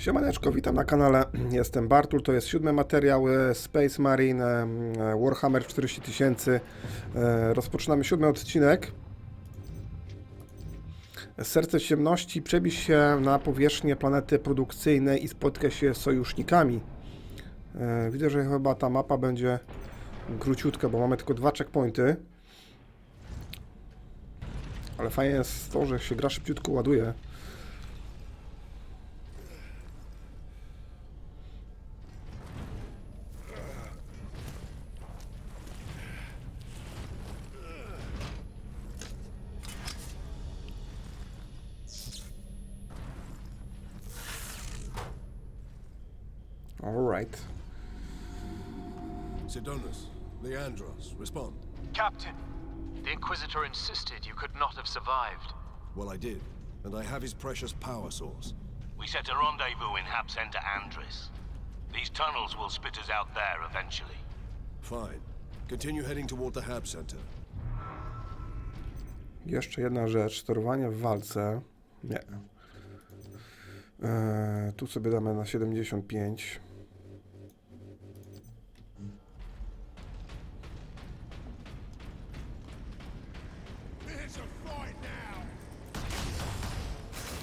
Siemaneczko, witam na kanale. Jestem Bartul, to jest siódmy materiał e, Space Marine e, Warhammer 40 tysięcy. E, Rozpoczynamy siódmy odcinek. Serce ciemności przebić się na powierzchnię planety produkcyjnej i spotka się z sojusznikami. Widzę, że chyba ta mapa będzie króciutka, bo mamy tylko dwa checkpointy. Ale fajnie jest to, że się gra szybciutko ładuje. Alright. Sidonus, Leandros, respond. Captain, the Inquisitor insisted you could not have survived. Well, I did, and I have his precious power source. We set a rendezvous in Hab Center Andres. These tunnels will spit us out there eventually. Fine. Continue heading toward the Hab Center. Jeszcze jedna rzecz, sterowanie w walce. Nie. Eee, tu sobie damy na 75.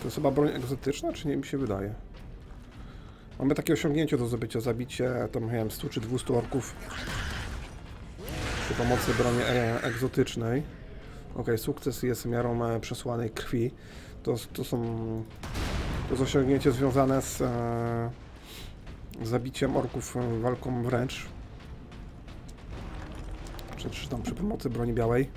To jest chyba broń egzotyczna, czy nie mi się wydaje? Mamy takie osiągnięcie do zdobycia, zabicie tam nie wiem, 100 czy 200 orków przy pomocy broni e egzotycznej. Ok, sukces jest miarą e, przesłanej krwi. To, to są. To jest osiągnięcie związane z e, zabiciem orków e, walką wręcz. Czy, czy tam przy pomocy broni białej.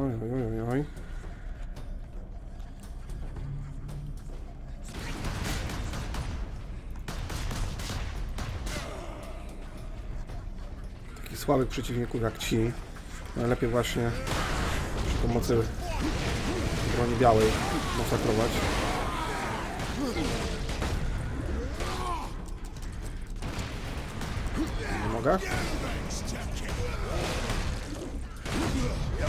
Oj, oj, oj, oj. Takich słabych przeciwników jak ci. Najlepiej właśnie przy pomocy broni białej masakrować. Nie mogę?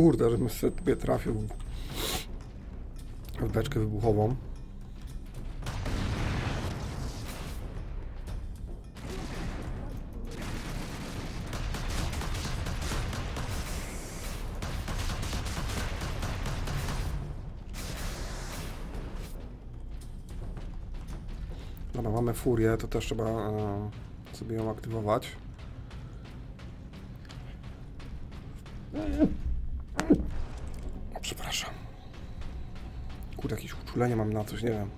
kurde, żebym sobie trafił w beczkę wybuchową. Dobra, mamy furię, to też trzeba e, sobie ją aktywować. Kurde, jakieś uczulenie mam na coś, nie wiem.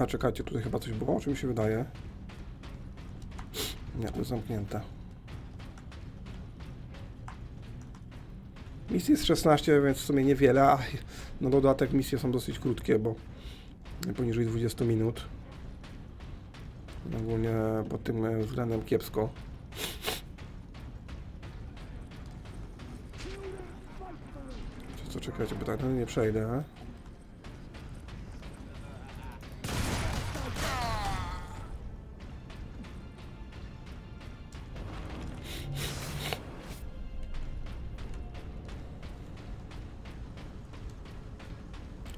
A czekajcie, tutaj chyba coś było, czy mi się wydaje? Nie, to jest zamknięte. Misji jest 16, więc w sumie niewiele, a na dodatek misje są dosyć krótkie, bo poniżej 20 minut. Ogólnie pod tym względem kiepsko. Co, czekajcie, bo tak nie przejdę.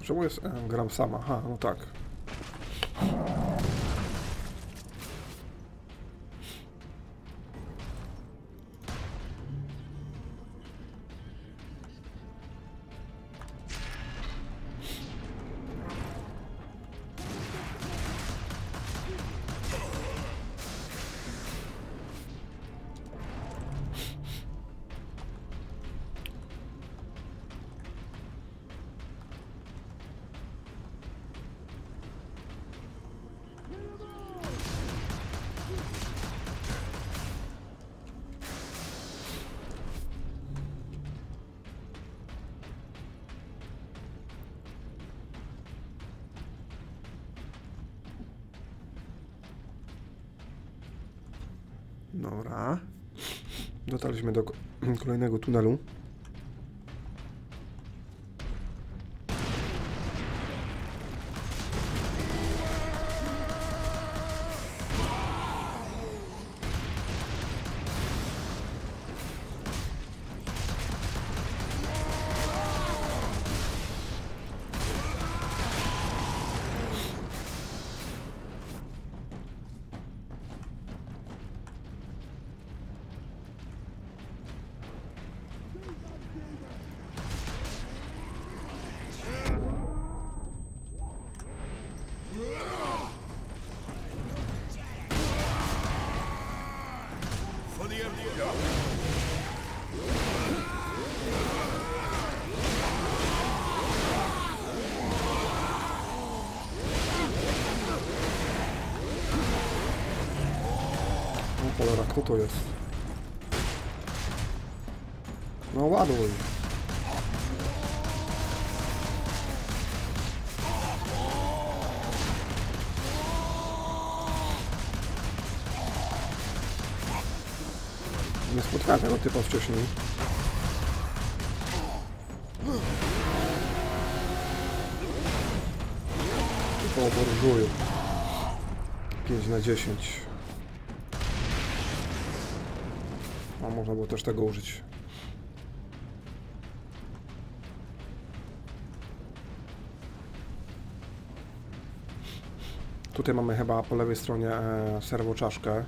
Czemu jest... E, gram sama, aha, no tak. Dobra. Dotarliśmy do ko- kolejnego tunelu. O cholera, kto to jest? No ładuj. Tego typa wcześniej. Typowo burżuju. 5 na 10. A można było też tego użyć. Tutaj mamy chyba po lewej stronie e, serwoczaszkę.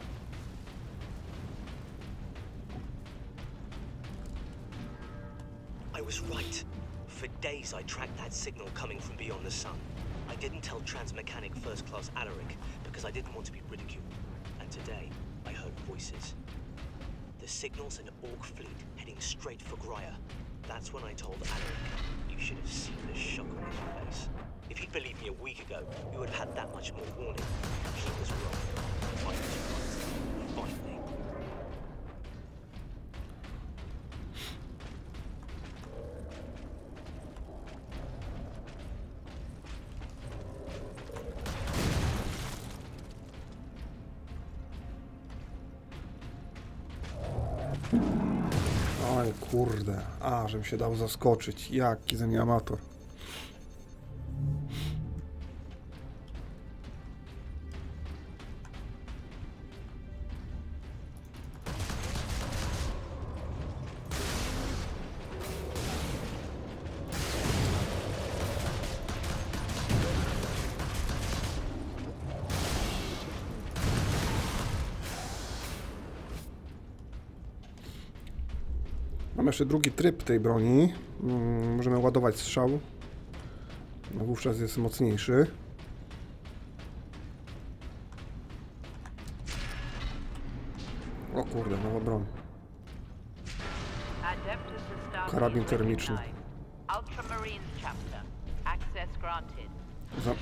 Because I didn't want to be ridiculed. And today, I heard voices. The signal's an Orc fleet heading straight for Grya. That's when I told Alaric. You should have seen the shock on his face. If he'd believed me a week ago, we would have had that much more warning. He was wrong. Was right. A żebym się dał zaskoczyć. Jaki ze mnie amator. Jeszcze drugi tryb tej broni. Mm, Możemy ładować strzał. Wówczas jest mocniejszy. O kurde, nowa broń. Karabin termiczny. Za-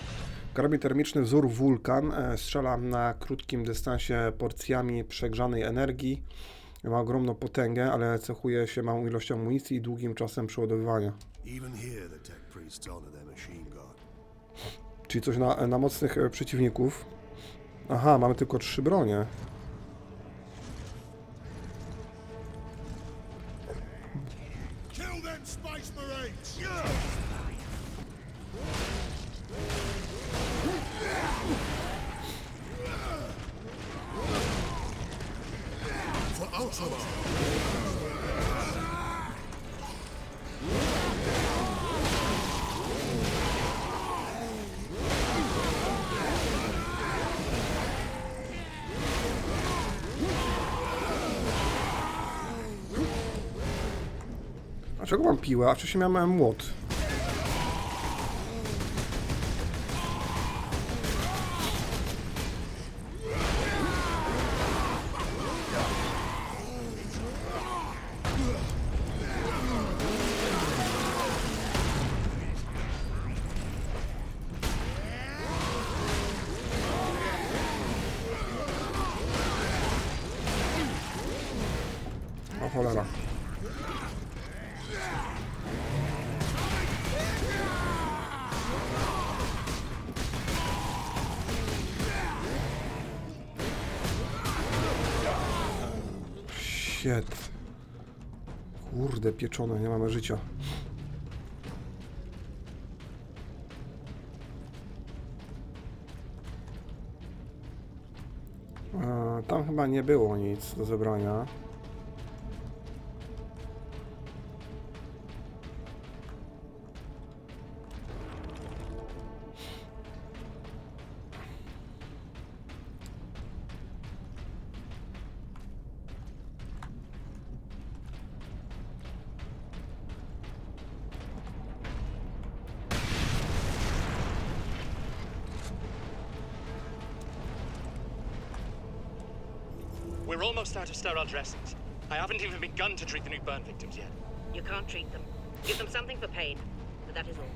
Karabin termiczny wzór Vulkan e, strzela na krótkim dystansie porcjami przegrzanej energii. Ma ogromną potęgę, ale cechuje się małą ilością amunicji i długim czasem przeładowywania. Czyli coś na, na mocnych e, przeciwników. Aha, mamy tylko trzy bronie. Dlaczego mam piłę, a wcześniej miałem młot? Shit. Kurde, pieczone, nie mamy życia. E, Tam chyba nie było nic do zebrania. We're almost out of sterile dressings. I haven't even begun to treat the new burn victims yet. You can't treat them. Give them something for pain, but that is all.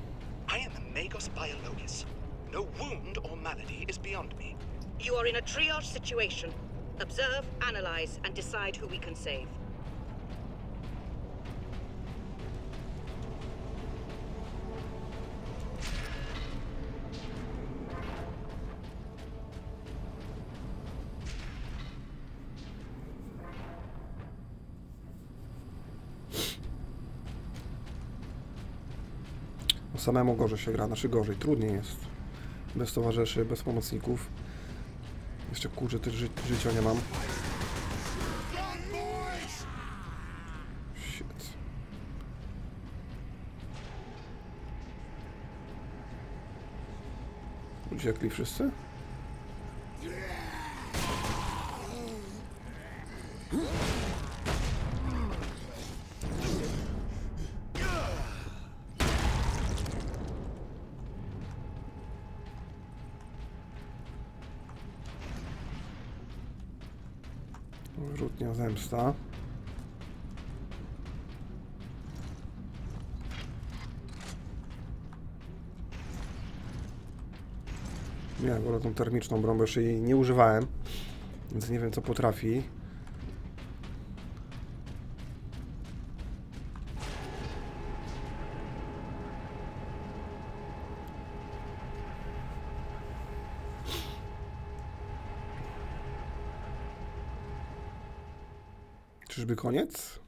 I am a Magos Biologis. No wound or malady is beyond me. You are in a triage situation. Observe, analyze, and decide who we can save. Samemu gorzej się gra, znaczy gorzej, trudniej jest. Bez towarzyszy, bez pomocników. Jeszcze kurczę, też ży życia nie mam. Shit. Uciekli wszyscy? Rzutnia zemsta. Wolę tą termiczną broń, jeszcze jej nie używałem, więc nie wiem co potrafi. Koniec?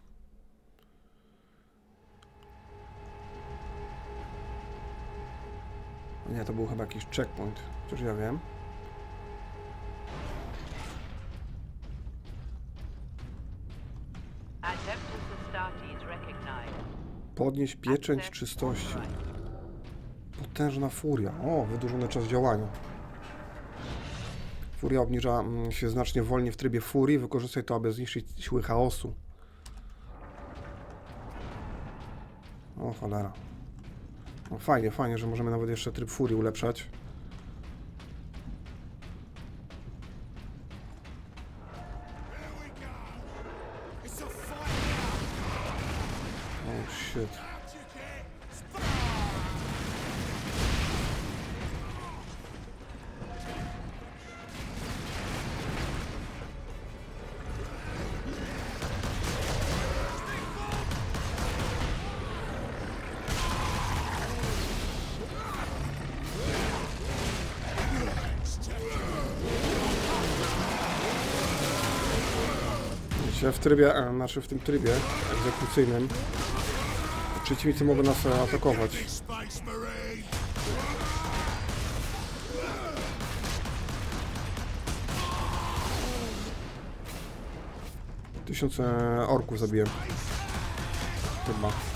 Nie, to był chyba jakiś checkpoint, chociaż ja wiem. Podnieść pieczęć czystości. Potężna furia. O, wydłużony czas działania. Furia obniża mm, się znacznie wolniej w trybie furii. Wykorzystaj to, aby zniszczyć siły chaosu. O, cholera. No fajnie, fajnie, że możemy nawet jeszcze tryb furii ulepszać. Oh shit. W trybie, e, znaczy w tym trybie egzekucyjnym Przeciwnicy mogą nas e, atakować. Space Marine! Tysiąc e, orków zabiłem. Chyba.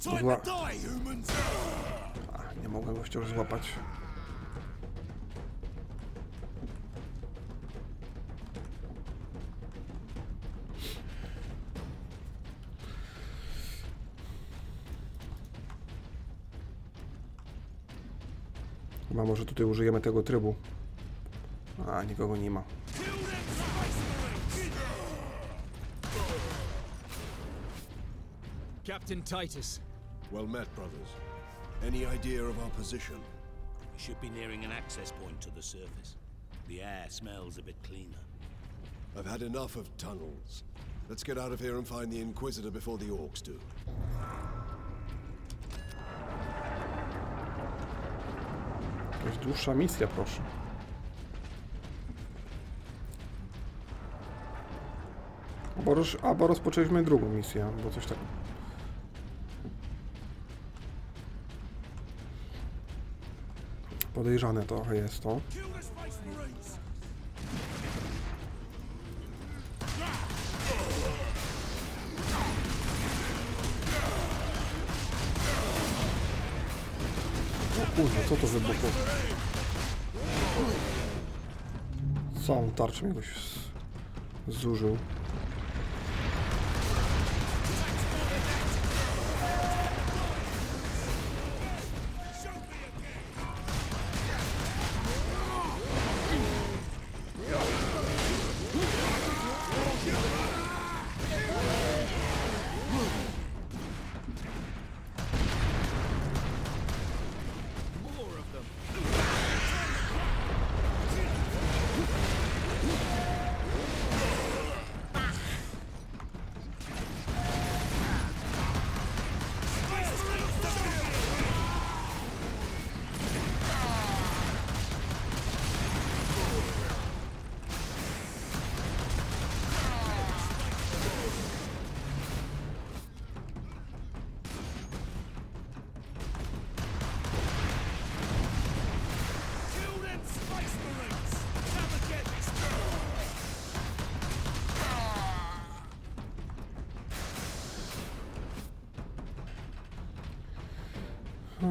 Zła- to die, humans! A, nie mogę go wciąż złapać. Chyba może tutaj użyjemy tego trybu. A, nikogo nie ma. Captain Titus. Well met, brothers. Any idea of our position? We should be nearing an access point to the surface. The air smells a bit cleaner. I've had enough of tunnels. Let's get out of here and find the Inquisitor before the Orcs do. Jakaś dłuższa misja, proszę. Albo, roz, rozpoczęliśmy drugą misję, bo coś tak... Podejrzane trochę jest to. O kurwa, co to wybuchło? Goś z- zużył.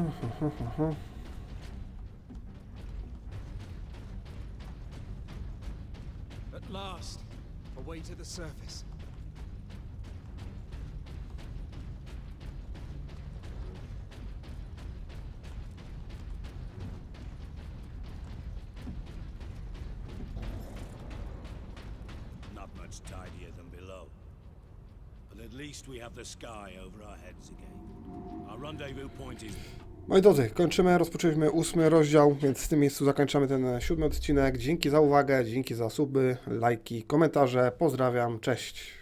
At last, away to the surface. Not much tidier than below. But at least we have the sky over our heads again. Our rendezvous point is Moi drodzy, kończymy, rozpoczęliśmy ósmy rozdział, więc w tym miejscu zakończamy ten e, siódmy odcinek. Dzięki za uwagę, dzięki za suby, lajki, komentarze. Pozdrawiam, cześć.